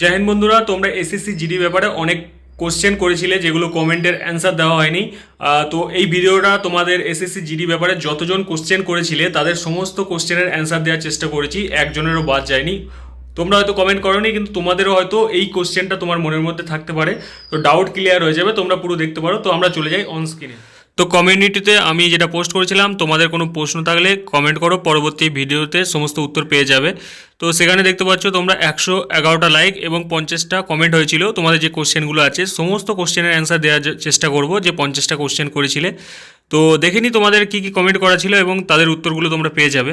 জয় হিন্দ বন্ধুরা, তোমরা SSC GD ব্যাপারে অনেক কোশ্চেন করেছিলে যেগুলো কমেন্টের অ্যান্সার দেওয়া হয়নি। তো এই ভিডিওটা তোমাদের এসএসসি জিডি ব্যাপারে যতজন কোশ্চেন করেছিলে, তাদের সমস্ত কোশ্চেনের অ্যান্সার দেওয়ার চেষ্টা করেছি, একজনেরও বাদ যায়নি। তোমরা হয়তো কমেন্ট করোনি, কিন্তু তোমাদেরও হয়তো এই কোশ্চেনটা তোমার মনের মধ্যে থাকতে পারে। তো ডাউট ক্লিয়ার হয়ে যাবে, তোমরা পুরো দেখতে পারো। তো আমরা চলে যাই অন স্ক্রিনে তো কমিউনিটিতে আমি যেটা পোস্ট করেছিলাম, তোমাদের কোনো প্রশ্ন থাকলে কমেন্ট করো, পরবর্তী ভিডিওতে সমস্ত উত্তর পেয়ে যাবে। তো সেখানে দেখতে পাচ্ছ তোমরা একশো এগারোটা লাইক এবং পঞ্চাশটা কমেন্ট হয়েছিল। তোমাদের যে কোশ্চেনগুলো আছে, সমস্ত কোশ্চেনের অ্যান্সার দেওয়ার চেষ্টা করব, যে পঞ্চাশটা কোশ্চেন করেছিলে। তো দেখে নি তোমাদের কি কি কমেন্ট করা ছিল এবং তাদের উত্তরগুলো তোমরা পেয়ে যাবে।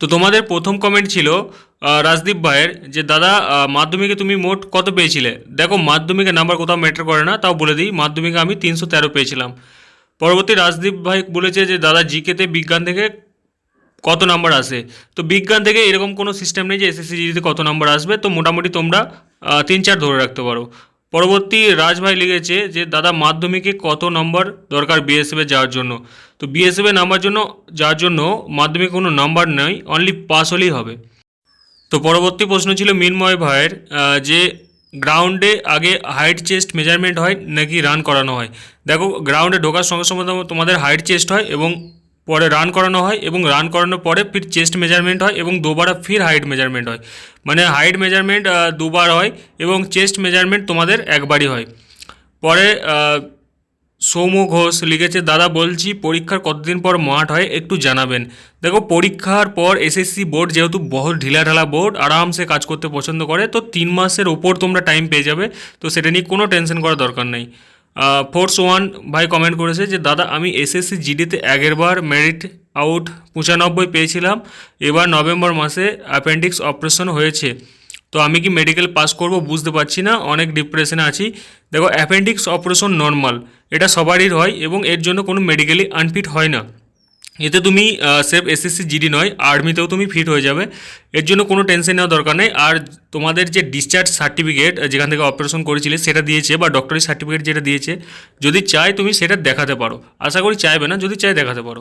তো তোমাদের প্রথম কমেন্ট ছিল রাজদীপ ভাইয়ের যে, দাদা মাধ্যমিকে তুমি মোট কত পেয়েছিলে? দেখো মাধ্যমিকে নাম্বার কোথাও ম্যাটার করে না, তাও বলে দিই, মাধ্যমিকে আমি তিনশো তেরো পেয়েছিলাম। পরবর্তী রাজদীপ ভাই বলেছে যে, দাদা, জিকেতে বিজ্ঞান থেকে কত নাম্বার আসে? তো বিজ্ঞান থেকে এরকম কোনো সিস্টেম নেই যে এসএসসি জিডিতে কত নাম্বার আসবে। তো মোটামুটি তোমরা তিন চার ধরে রাখতে পারো। পরবর্তী রাজভাই লিখেছে যে, দাদা, মাধ্যমিকে কত নম্বর দরকার বিএসএফে যাওয়ার জন্য? তো বিএসএফে নামার জন্য, যাওয়ার জন্য মাধ্যমিকে কোনো নাম্বার নেই অনলি পাস হলেই হবে। তো পরবর্তী প্রশ্ন ছিল মিনময় ভাইয়ের যে গ্রাউন্ডে আগে হাইট চেস্ট মেজারমেন্ট হয়, নাকি রান করানো হয়। দেখো গ্রাউন্ডে ঢোকার সঙ্গে সঙ্গে তোমা- তোমাদের হাইট চেস্ট হয় এবং পরে রান করানো হয় এবং রান করানোর পরে ফির চেস্ট মেজারমেন্ট হয় এবং দুবার ফির হাইট মেজারমেন্ট হয়। মানে হাইট মেজারমেন্ট দুবার হয় এবং চেস্ট মেজারমেন্ট তোমাদের একবারই হয়। পরে সৌম্য ঘোষ লিখেছে, দাদা, বলছি পরীক্ষার কতদিন পর মাঠ হয় একটু জানাবেন। দেখো, পরীক্ষার পর এসএসসি বোর্ড যেহেতু বহুত ঢিলা ঢালা বোর্ড, আরামসে কাজ করতে পছন্দ করে, তো তিন মাসের ওপর তোমরা টাইম পেয়ে যাবে, তো সেটা নিয়ে কোনো টেনশন করার দরকার নেই। ফোর্স ওয়ান ভাই কমেন্ট করেছে যে, দাদা, আমি এসএসসি জিডিতে আগেরবার মেরিট আউট পঁচানব্বই পেয়েছিলাম। এবার নভেম্বর মাসে অ্যাপেন্ডিক্স অপারেশন হয়েছে। তো আমি কি মেডিকেল পাস করব বুঝতে পারছি না, অনেক ডিপ্রেশনে আছি। দেখো অ্যাপেন্ডিক্স অপারেশন নর্মাল এটা সবারই হয় এবং এর জন্য কোনো মেডিকেলি আনফিট হয় না। এতে তুমি সেফ এসএসসি জিডি নয় আর্মিতেও তুমি ফিট হয়ে যাবে। এর জন্য কোনো টেনশন নেওয়ার দরকার নেই। আর তোমাদের যে ডিসচার্জ সার্টিফিকেট যেখান থেকে অপারেশন করেছিলে, সেটা দিয়েছে বা ডক্টরি সার্টিফিকেট যেটা দিয়েছে, যদি চাই তুমি সেটা দেখাতে পারো। আশা করি চাইবে না, যদি চাই দেখাতে পারো।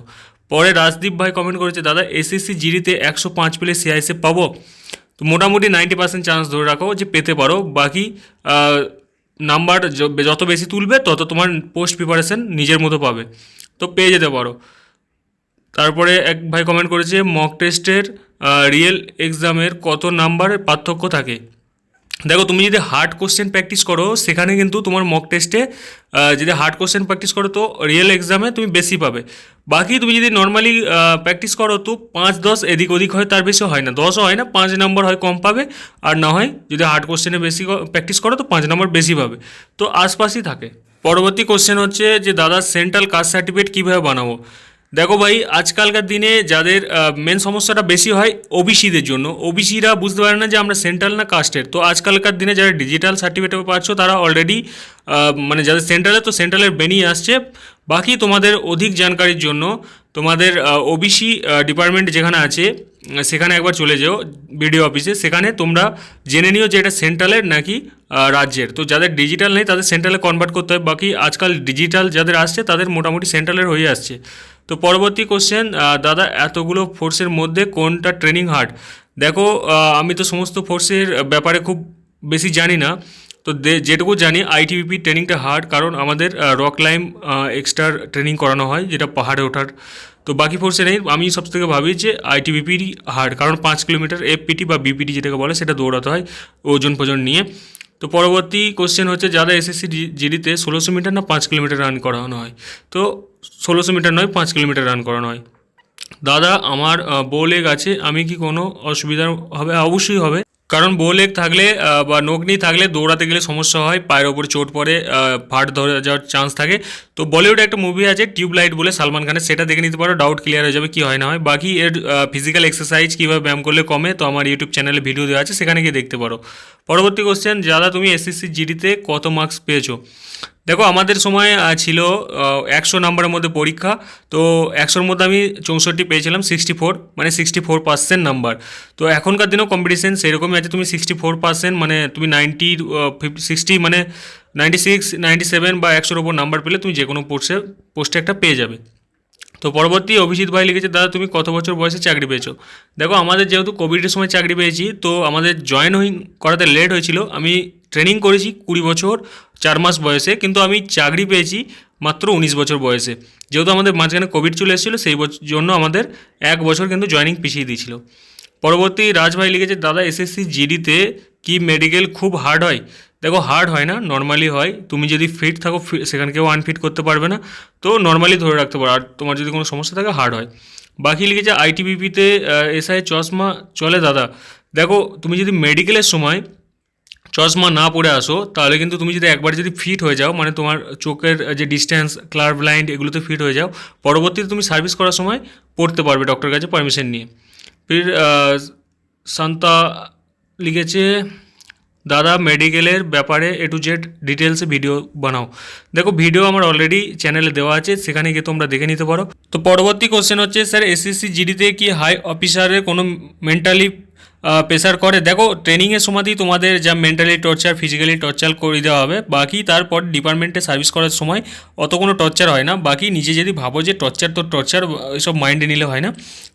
পরে রাজদীপ ভাই কমেন্ট করেছে, দাদা এসএসসি জিডিতে একশো পাঁচ পেলে সিআইসে পাবো? মোটামুটি নাইনটি পার্সেন্ট চান্স ধরে রাখো যে পেতে পারো। বাকি নাম্বার যত বেশি তুলবে, তত তোমার পোস্ট প্রিপারেশন নিজের মতো পাবে। তো পেয়ে যেতে পারো। তারপরে এক ভাই কমেন্ট করেছে মক টেস্টের রিয়েল এক্সামের কত নাম্বারের পার্থক্য থাকে? দেখো, তুমি যদি হার্ড কোশ্চেন প্র্যাকটিস করো, সেখানে কিন্তু তোমার মক টেস্টে যদি হার্ড কোশ্চেন প্র্যাকটিস করো, তো রিয়েল এক্সামে তুমি বেশি পাবে। বাকি তুমি যদি নর্মালি প্র্যাকটিস করো, তো পাঁচ, দশ এদিক ওদিক হয়, তার বেশি হয় না। দশও হয় না, পাঁচ নম্বর হয় কম পাবে, আর না হয় যদি হার্ড কোশ্চেনে বেশি প্র্যাকটিস করো, তো পাঁচ নম্বর বেশি পাবে। তো আশপাশই থাকে। পরবর্তী কোশ্চেন হচ্ছে যে, দাদা সেন্ট্রাল কাস্ট সার্টিফিকেট কীভাবে বানাবো? দেখো ভাই, আজকালকার দিনে যাদের মেন সমস্যাটা বেশি হয় ওবিসিদের জন্য। ওবিসিরা বুঝতে পারে না যে আমরা সেন্ট্রাল না কাস্টের তো আজকালকার দিনে যারা ডিজিটাল সার্টিফিকেট পাচ্ছ, তারা অলরেডি মানে যাদের সেন্ট্রালে তো সেন্ট্রালের বেনিয়ে আসছে। বাকি তোমাদের অধিক জানকারির জন্য তোমাদের ওবিসি ডিপার্টমেন্ট যেখানে আছে সেখানে একবার চলে যেও বিডিও অফিসে সেখানে তোমরা জেনে নিও যে এটা সেন্ট্রালের নাকি রাজ্যের। তো যাদের ডিজিটাল নেই, তাদের সেন্ট্রালে কনভার্ট করতে হয়। বাকি আজকাল ডিজিটাল যাদের আসছে, তাদের মোটামুটি সেন্ট্রালের হয়ে আসছে। তো পরবর্তী কোশ্চেন দাদা, এতগুলো ফোর্সের মধ্যে কোনটা ট্রেনিং হার্ড দেখো আমি তো সমস্ত ফোর্সের ব্যাপারে খুব বেশি জানি না। তো যেটুকু জানি আইটিবিপি ট্রেনিংটা হার্ড কারণ আমাদের রক ক্লাইম এক্সট্রা ট্রেনিং করানো হয়, যেটা পাহাড়ে ওঠার তো বাকি ফোর্সে নেই। আমি সব থেকে ভাবি যে আইটিবিপিরই হার্ড কারণ পাঁচ কিলোমিটার এফপিটি বা বিপিটি যেটাকে বলে সেটা দৌড়াতে হয় ওজন ফোজন নিয়ে। তো পরবর্তী কোশ্চেন হচ্ছে যারা এসএসসি জিডিতে ষোলোশো মিটার না পাঁচ কিলোমিটার রান করানো হয়? তো ষোলোশো মিটার নয় পাঁচ কিলোমিটার রান করানো হয়। দাদা আমার বউ লেগ আছে। আমি কি কোনো অসুবিধা হবে? হ্যাঁ, অবশ্যই হবে। কারণ বোলেগ থাকলে বা নগ্নি থাকলে দৌড়াতে গেলে সমস্যা হয়, পায়ের ওপরে চোট পড়ে ফাট ধরে যাওয়ার চান্স থাকে। তো বলিউডে একটা মুভি আছে টিউবলাইট বলে, সালমান খানের, সেটা দেখে নিতে পারো ডাউট ক্লিয়ার হয়ে যাবে কি হয় না হয়। বাকি এর ফিজিক্যাল এক্সারসাইজ কীভাবে ব্যায়াম করলে কমে, তো আমার ইউটিউব চ্যানেলে ভিডিও দেওয়া আছে, সেখানে গিয়ে দেখতে পারো। পরবর্তী কোশ্চেন যারা তুমি এসএসসি জিডিতে কত মার্কস পেয়েছ? দেখো, আমাদের সময় ছিল একশো নাম্বারের মধ্যে পরীক্ষা, তো একশোর মধ্যে আমি চৌষট্টি পেয়েছিলাম সিক্সটি ফোর মানে সিক্সটি ফোর পার্সেন্ট নাম্বার তো এখনকার দিনেও কম্পিটিশন সেরকমই আছে, তুমি সিক্সটি ফোর পার্সেন্ট মানে তুমি নাইনটি ফিফটি সিক্সটি মানে নাইনটি সিক্স নাইনটি সেভেন বা একশোর ওপর নাম্বার পেলে তুমি যে কোনো পোস্টে পোস্টে একটা পেয়ে যাবে। তো পরবর্তী অভিজিৎ ভাই লিখেছে, দাদা, তুমি কত বছর বয়সে চাকরি পেয়েছ? দেখো, আমাদের যেহেতু কোভিডের সময় চাকরি পেয়েছি, তো আমাদের জয়েন করাতে লেট হয়েছিল। আমি ট্রেনিং করেছি কুড়ি বছর, চার মাস বয়সে, কিন্তু আমি চাকরি পেয়েছি মাত্র উনিশ বছর বয়সে। যেহেতু আমাদের মাঝখানে কোভিড চলে এসেছিল, সেই জন্য আমাদের এক বছর কিন্তু জয়েনিং পিছিয়ে দিয়েছিল। পরবর্তী রাজভাই লিখেছে, দাদা এসএসসি জিডিতে কি মেডিকেল খুব হার্ড হয়? দেখো হার্ড হয় না নর্মালি হয়। তুমি যদি ফিট থাকো সেখানে কেউ আনফিট করতে পারবে না। তো নর্মালি ধরে রাখতে পারো, আর তোমার যদি কোনো সমস্যা থাকে হার্ড হয়। বাকি লিখেছে আইটিবিপিতে এসআই চশমা চলে দাদা। দেখো, তুমি যদি মেডিকেলের সময় চশমা না পরে আসো, তাহলে কিন্তু তুমি যদি একবার যদি ফিট হয়ে যাও মানে তোমার চোখের যে ডিস্টেন্স ক্লার ব্লাইন্ড এগুলোতে ফিট হয়ে যাও, পরবর্তীতে তুমি সার্ভিস করার সময় পড়তে পারবে ডক্টরের কাছে পারমিশন নিয়ে। ফির শান্তা লিখেছে দাদা মেডিকেলের ব্যাপারে এ টু জেড ডিটেলসে ভিডিও বানাও। দেখো ভিডিও আমার অলরেডি চ্যানেলে দেওয়া আছে, সেখানে গিয়ে তোমরা দেখে নিতে পারো। তো পরবর্তী কোশ্চেন হচ্ছে স্যার এসএসসি জিডিতে কি হাই অফিসারের কোনো মেন্টালি প্রেসার করে। দেখো ট্রেনিংয়ের সময়তেই তোমাদের যা মেন্টালি টর্চার ফিজিক্যালি টর্চার করে দেওয়া হবে। বাকি তারপর ডিপার্টমেন্টে সার্ভিস করার সময় অত কোনো টর্চার হয় না। বাকি নিজে যদি ভাবো যে টর্চার তো টর্চার এসব মাইন্ডে নিলে হয় না।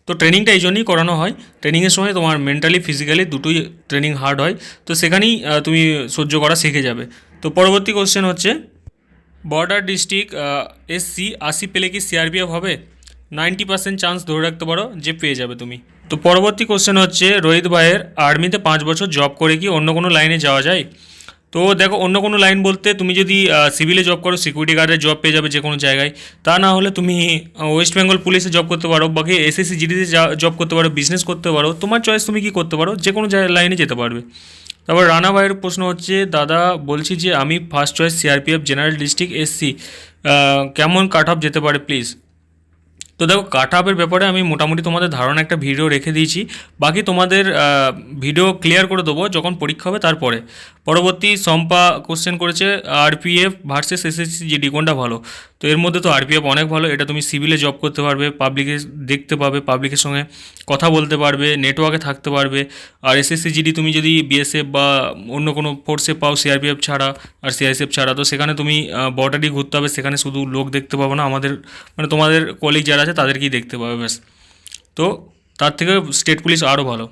তো ট্রেনিংটা এই জন্যই করানো হয়। ট্রেনিংয়ের সময় তোমার মেন্টালি ফিজিক্যালি দুটোই ট্রেনিং হার্ড হয়। তো সেখানেই তুমি সহ্য করা শিখে যাবে। তো পরবর্তী কোশ্চেন হচ্ছে বর্ডার ডিস্ট্রিক্ট এসসি আশি পেলে কি সিআরপিএফ হবে? নাইনটি পার্সেন্ট চান্স ধরে রাখতে পারো যে পেয়ে যাবে তুমি। তো পরবর্তী কোশ্চেন হচ্ছে, রোহিত ভাইয়ের আর্মিতে পাঁচ বছর জব করে কি অন্য কোনো লাইনে যাওয়া যায়? তো দেখো, অন্য কোনো লাইন বলতে তুমি যদি সিভিলে জব করো সিকিউরিটি গার্ডের জব পেয়ে যাবে যে কোনো জায়গায়, তা না হলে তুমি ওয়েস্ট বেঙ্গল পুলিশে জব করতে পারো বাকি এসএসসি জিডিতে জব করতে পারো বিজনেস করতে পারো, তোমার চয়েস তুমি কি করতে পারো, যে কোনো লাইনে যেতে পারবে। তারপর রানা ভাইয়ের প্রশ্ন হচ্ছে, দাদা বলছি যে আমি first choice CRPF general district SC কেমন কাট অফ যেতে পারে প্লিজ তো দেখো কাট আপের ব্যাপারে আমি মোটামুটি তোমাদের ধারণা একটা ভিডিও রেখে দিয়েছি। বাকি তোমাদের ভিডিও ক্লিয়ার করে দেবো যখন পরীক্ষা হবে তারপরে। পরবর্তী সম্পা কোশ্চেন করেছে আরপিএফ ভার্সেস এসএসসি জিডি কোনটা ভালো? তো এর মধ্যে তো আরপিএফ অনেক ভালো, এটা তুমি সিভিলে জব করতে পারবে পাবলিকে দেখতে পাবে পাবলিকের সঙ্গে কথা বলতে পারবে নেটওয়ার্কে থাকতে পারবে, আর এসএসসি জিডি তুমি যদি বিএসএফ বা অন্য কোনো ফোর্সে পাও সিআরপিএফ ছাড়া আর সিআইএসএফ ছাড়া, তো সেখানে তুমি বর্ডারই ঘুরতে হবে, সেখানে শুধু লোক দেখতে পাবো না, আমাদের মানে তোমাদের কলিগ যারা আছে তাদেরকেই দেখতে পাবে ব্যাস। তো তার থেকে স্টেট পুলিশ আরও ভালো।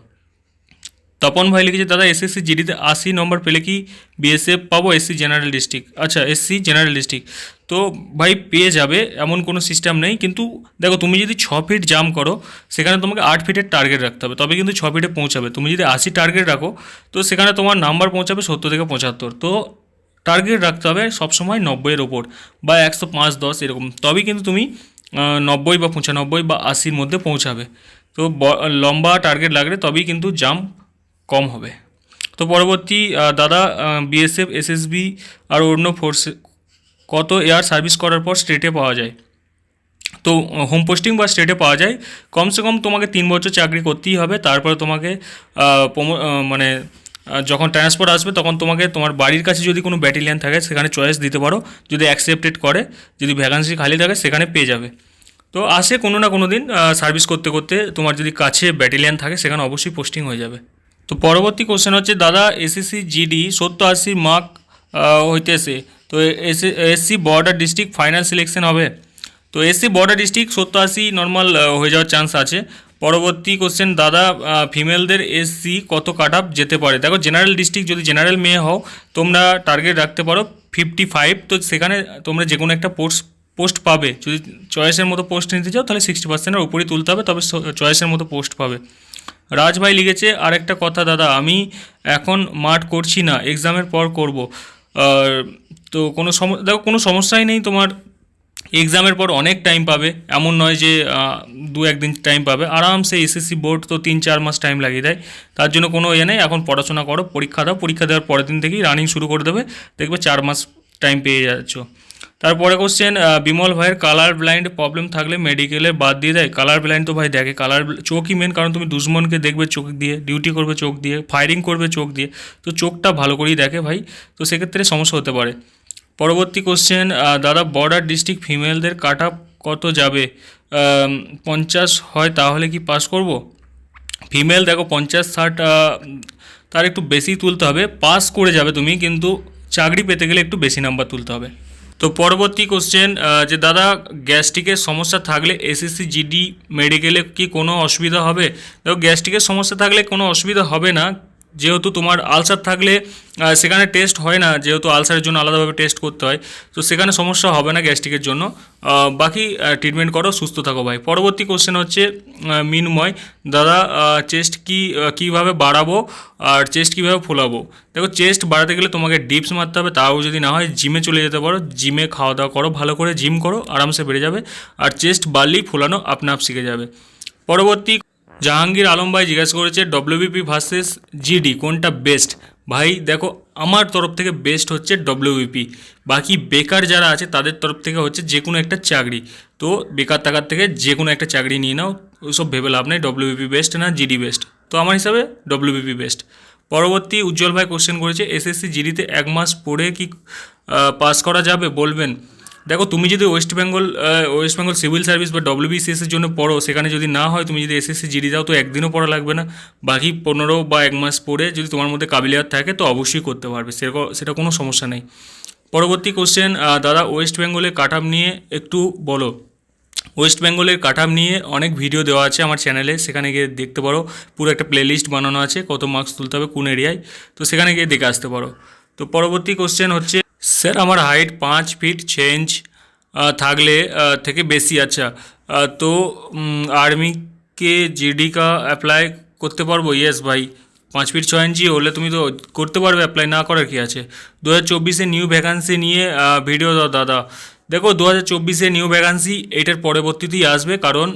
তপন ভাই লিখেছে, দাদা এসএসসি জিডিতে আশি নম্বর পেলে কি বিএসএফ পাবো? এসসি জেনারেল ডিস্ট্রিক্ট আচ্ছা এসসি জেনারেল ডিস্ট্রিক্ট তো ভাই, পেয়ে যাবে, এমন কোনো সিস্টেম নেই। কিন্তু দেখো, তুমি যদি ছ ফিট জাম্প করো, সেখানে তোমাকে আট ফিটের টার্গেট রাখতে হবে। তবে কিন্তু ছ ফিটে পৌঁছাবে। তুমি যদি আশি টার্গেট রাখো, তো সেখানে তোমার নাম্বার পৌঁছাবে সত্তর থেকে পঁচাত্তর। তো টার্গেট রাখতে হবে সবসময় নব্বইয়ের ওপর বা একশো পাঁচ, দশ, এরকম। তবেই কিন্তু তুমি নব্বই বা পঁচানব্বই বা আশির মধ্যে পৌঁছাবে। তো লম্বা টার্গেট লাগলে তবেই কিন্তু জাম্প কম হবে। তো পরবর্তী দাদা বিএসএফ এসএসবি আর অন্য ফোর্সে কত এয়ার সার্ভিস করার পর স্টেটে পাওয়া যায়? তো হোম পোস্টিং বা স্টেটে পাওয়া যায়। কমসে কম তোমাকে তিন বছর চাকরি করতেই হবে। তারপরে তোমাকে মানে যখন ট্রান্সফার আসবে তখন তোমাকে তোমার বাড়ির কাছে যদি কোনো ব্যাটালিয়ান থাকে সেখানে চয়েস দিতে পারো। যদি অ্যাকসেপ্টেড করে, যদি ভ্যাকান্সি খালি থাকে সেখানে পেয়ে যাবে। তো আসে কোনো না কোনো দিন সার্ভিস করতে করতে তোমার যদি কাছে ব্যাটালিয়ান থাকে সেখানে অবশ্যই পোস্টিং হয়ে যাবে। তো পরবর্তী কোশ্চেন হচ্ছে, দাদা এসএসসি জিডি সত্তর আশি মার্ক হইতেছে। তো AC SC border district final selection হবে। তো এসসি বর্ডার ডিস্ট্রিক্ট সত্তর আশি নর্মাল হয়ে যাওয়ার চান্স আছে। পরবর্তী কোশ্চেন দাদা ফিমেলদের এসসি কত কাট যেতে পারে? দেখো জেনারেল ডিস্ট্রিক্ট যদি জেনারেল মেয়ে হও, তোমরা টার্গেট রাখতে পারো ফিফটি ফাইভ তো সেখানে তোমরা যে কোনো একটা পোস্ট পোস্ট পাবে। যদি চয়েসের মতো পোস্ট নিতে চাও, তাহলে সিক্সটি পার্সেন্টের উপরেই তুলতে হবে, তবে চয়েসের মতো পোস্ট পাবে। রাজভাই লিখেছে, আরেকটা কথা দাদা, আমি এখন মাঠ করছি না, এক্সামের পর করব। তো কোনো সম, দেখো, কোনো সমস্যাই নেই তোমার। এক্সামের পর অনেক টাইম পাবে, এমন নয় যে দু একদিন টাইম পাবে। আরামসে এসএসসি বোর্ড তো তিন চার মাস টাইম লাগিয়ে দেয়। তার জন্য কোনো ইয়ে নেই, এখন পড়াশোনা করো, পরীক্ষা দাও, পরীক্ষা দেওয়ার পরের দিন থেকেই রানিং শুরু করে দেবে। দেখবে চার মাস টাইম পেয়ে যাচ্ছ। তারপরে কোশ্চেন বিমল ভাইয়ের কালার ব্লাইন্ড প্রবলেম থাকলে মেডিকেলে বাদ দিয়ে দেয়। কালার ব্লাইন্ড তো ভাই দেখে কালার চোখই মেন কারণ তুমি দুশ্মনকে দেখবে চোখ দিয়ে ডিউটি করবে চোখ দিয়ে ফায়ারিং করবে চোখ দিয়ে। তো চোখটা ভালো করেই দেখে ভাই, তো সেক্ষেত্রে সমস্যা হতে পারে। পরবর্তী কোশ্চেন দাদা বর্ডার ডিস্ট্রিক্ট ফিমেলদের কাট কত যাবে? পঞ্চাশ হয় তাহলে কি পাস করব? ফিমেল দেখো, পঞ্চাশ, ষাট তার একটু বেশি তুলতে হবে। পাস করে যাবে তুমি, কিন্তু চাকরি পেতে গেলে একটু বেশি নাম্বার তুলতে হবে। তো পরবর্তী কোশ্চেন যে দাদা, গ্যাস্ট্রিকের সমস্যা থাকলে এসএসসি জিডি মেডিকেলে কি কোনো অসুবিধা হবে? দেখো, গ্যাস্ট্রিকের সমস্যা থাকলে কোনো অসুবিধা হবে না। যেহেতু তোমার আলসার থাকলে সেখানে টেস্ট হয় না, যেহেতু আলসারের জন্য আলাদাভাবে টেস্ট করতে হয়। তো সেখানে সমস্যা হবে না গ্যাস্ট্রিকের জন্য। বাকি ট্রিটমেন্ট করো, সুস্থ থাকো ভাই। পরবর্তী কোশ্চেন হচ্ছে মিনময়, দাদা চেস্ট কি কীভাবে বাড়াবো আর চেস্ট কীভাবে ফোলাবো? দেখো চেস্ট বাড়াতে গেলে তোমাকে ডিপস মারতে হবে, তাও যদি না হয় জিমে চলে যেতে পারো। জিমে খাওয়া দাওয়া করো, ভালো করে জিম করো, আরামসে বেড়ে যাবে। আর চেস্ট বাড়লেই ফোলানো আপনা আপ শিখে যাবে। পরবর্তী জাহাঙ্গীর আলম ভাই জিজ্ঞাসা করেছে ডব্লিউবিপি ভার্সেস জিডি কোনটা বেস্ট ভাই, দেখো, আমার তরফ থেকে বেস্ট হচ্ছে ডব্লিউবিপি বাকি বেকার যারা আছে, তাদের তরফ থেকে হচ্ছে যে কোনো একটা চাকরি। তো বেকার টাকার থেকে যে কোনো একটা চাকরি নিয়ে নাও ওসব ভেবে লাভ নেই ডব্লিউবিপি বেস্ট না জিডি বেস্ট তো আমার হিসাবে ডব্লিউবিপি বেস্ট পরবর্তী উজ্জ্বল ভাই কোশ্চেন করেছে এসএসসি জিডিতে এক মাস পড়ে কি পাস করা যাবে? বলবেন দেখো, তুমি যদি West Bengal West Bengal civil service বা ডব্লিউবিসিএস এর জন্য পড়ো, সেখানে যদি না হয়, তুমি যদি এসএসসি জিডি দাও, তো একদিনও পড়া লাগবে না। বাকি পনেরো বা এক মাস পড়ে যদি তোমার মধ্যে কাবিলিয়াত থাকে, তো অবশ্যই করতে পারবে। সেরকম, সেটা কোনো সমস্যা নেই। পরবর্তী কোশ্চেন দাদা ওয়েস্ট বেঙ্গলের কাট নিয়ে একটু বলো। ওয়েস্ট বেঙ্গলের কাঠাম নিয়ে অনেক ভিডিও দেওয়া আছে আমার চ্যানেলে সেখানে গিয়ে দেখতে পারো। পুরো একটা প্লেলিস্ট বানানো আছে, কত মার্কস তুলতে হবে কোন এরিয়ায় তো সেখানে গিয়ে দেখে আসতে পারো। তো পরবর্তী কোশ্চেন হচ্ছে স্যার, আমার হাইট পাঁচ ফিট চেঞ্জ থাকলে থেকে বেশি আচ্ছা। তো আর্মিকে জিডি কা অ্যাপ্লাই করতে পারব? ইয়েস ভাই। পাঁচ ফিট ছয় ইঞ্চি হলে তুমি তো করতে পারবে অ্যাপ্লাই না করার কি আছে? দু হাজার চব্বিশে নিউ ভ্যাকান্সি নিয়ে ভিডিও দাও, দাদা। দেখো দু হাজার চব্বিশে নিউ ভ্যাকান্সি এইটার পরবর্তীতেই আসবে, কারণ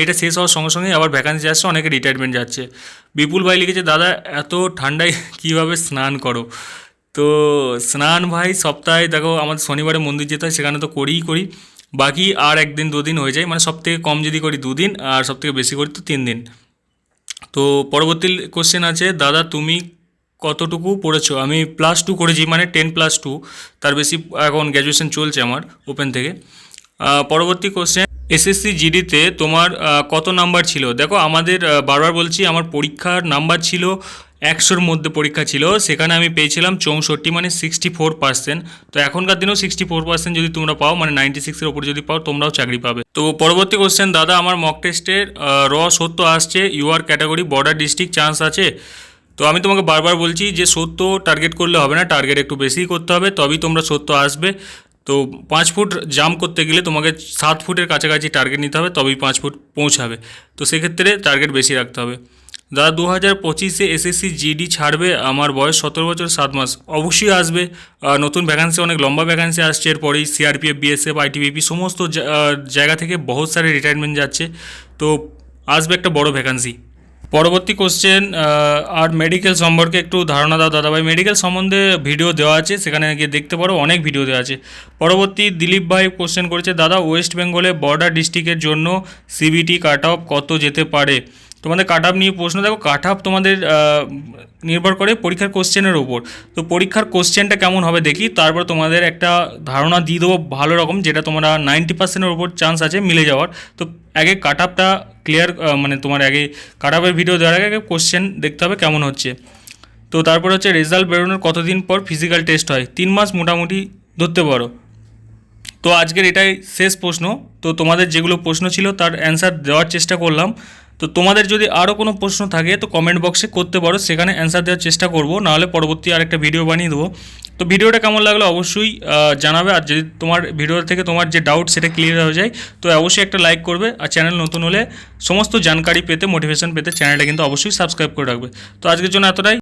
এইটা শেষ হওয়ার সঙ্গে সঙ্গে আবার ভ্যাকান্সি আসছে, অনেকে রিটায়ারমেন্ট যাচ্ছে। বিপুল ভাই লিখেছে, দাদা, এত ঠান্ডায় কীভাবে স্নান করো? তো স্নান ভাই সপ্তাহে দেখো আমাদের শনিবারে মন্দির যেতে হয়, সেখানে তো করিই করি। বাকি আর একদিন দুদিন হয়ে যায় মানে সব থেকে কম যদি করি দুদিন আর সব থেকে বেশি করি তো তিন দিন। তো পরবর্তী কোশ্চেন আছে, দাদা তুমি কতটুকু পড়েছো? আমি প্লাস টু করেছি মানে টেন প্লাস টু তার বেশি এখন গ্র্যাজুয়েশন চলছে আমার ওপেন থেকে। পরবর্তী কোশ্চেন এসএসসি জিডিতে তোমার কত নাম্বার ছিল? দেখো আমাদের বারবার বলছি আমার পরীক্ষার নাম্বার ছিল একশোর মধ্যে পরীক্ষা ছিল, সেখানে আমি পেয়েছিলাম চৌষট্টি মানে সিক্সটি ফোর পার্সেন্ট তো এখনকার দিনেও সিক্সটি ফোর পার্সেন্ট যদি তোমরা পাও মানে নাইনটি সিক্সের ওপর যদি পাও, তোমরাও চাকরি পাবে। তো পরবর্তী কোশ্চেন দাদা, আমার মক টেস্টের র সত্য আসছে UR category border district chance আছে। তো আমি তোমাকে বারবার বলছি যে সত্য টার্গেট করলে হবে না টার্গেট একটু বেশিই করতে হবে, তবেই তোমরা সত্য আসবে। তো পাঁচ ফুট জাম্প করতে গেলে তোমাকে সাত ফুটের কাছাকাছি টার্গেট নিতে হবে, তবেই পাঁচ ফুট পৌঁছাবে। তো সেক্ষেত্রে টার্গেট বেশি রাখতে হবে। দাদা দু হাজার পঁচিশে এসএসসি জিডি ছাড়বে, আমার বয়স সতেরো বছর, সাত মাস। অবশ্যই আসবে। নতুন ভ্যাকান্সি অনেক লম্বা ভ্যাকান্সি আসছে। এরপরেই সিআরপিএফ বিএসএফ আইটিবিপি সমস্ত জায়গা থেকে বহুত সারে রিটায়ারমেন্ট যাচ্ছে। তো আসবে একটা বড় ভ্যাকান্সি পরবর্তী কোশ্চেন আর মেডিকেল সম্পর্কে একটু ধারণা দাও দাদাভাই। মেডিকেল সম্বন্ধে ভিডিও দেওয়া আছে, সেখানে গিয়ে দেখতে পারো, অনেক ভিডিও দেওয়া আছে। পরবর্তী দিলীপ ভাই কোশ্চেন করেছে, দাদা ওয়েস্ট বেঙ্গলে বর্ডার ডিস্ট্রিক্টের জন্য সিবিটি কাট অফ কত যেতে পারে? তোমাদের কাট আপ নিয়ে প্রশ্ন, দেখো কাট আপ তোমাদের নির্ভর করে পরীক্ষার কোশ্চেনের ওপর তো পরীক্ষার কোশ্চেনটা কেমন হবে দেখি, তারপর তোমাদের একটা ধারণা দিয়ে দেবো ভালো রকম, যেটা তোমরা নাইনটি পার্সেন্টের ওপর চান্স আছে মিলে যাওয়ার। তো আগে কাট আপটা ক্লিয়ার মানে তোমার আগে কাট আপের ভিডিও দেওয়ার আগে আগে কোশ্চেন দেখতে হবে কেমন হচ্ছে। তো তারপর হচ্ছে রেজাল্ট বেরোনোর কতদিন পর ফিজিক্যাল টেস্ট হয়? তিন মাস মোটামুটি ধরতে পারো। তো আজকের এটাই শেষ প্রশ্ন। তো তোমাদের যেগুলো প্রশ্ন ছিল তার অ্যান্সার দেওয়ার চেষ্টা করলাম। তো তোমাদের যদি আরও কোনো প্রশ্ন থাকে, তো কমেন্ট বক্সে করতে পারো, সেখানে অ্যান্সার দেওয়ার চেষ্টা করব, নাহলে পরবর্তী আরেকটা ভিডিও বানিয়ে দেবো। তো ভিডিওটা কেমন লাগল অবশ্যই জানাবে, আর যদি তোমার ভিডিও থেকে তোমার যে ডাউট সেটা ক্লিয়ার হয়ে যায়, তো অবশ্যই একটা লাইক করবে, আর চ্যানেল নতুন হলে সমস্ত জানকারি পেতে মোটিভেশন পেতে চ্যানেলটা কিন্তু অবশ্যই সাবস্ক্রাইব করে রাখবে। তো আজকের জন্য এতটাই।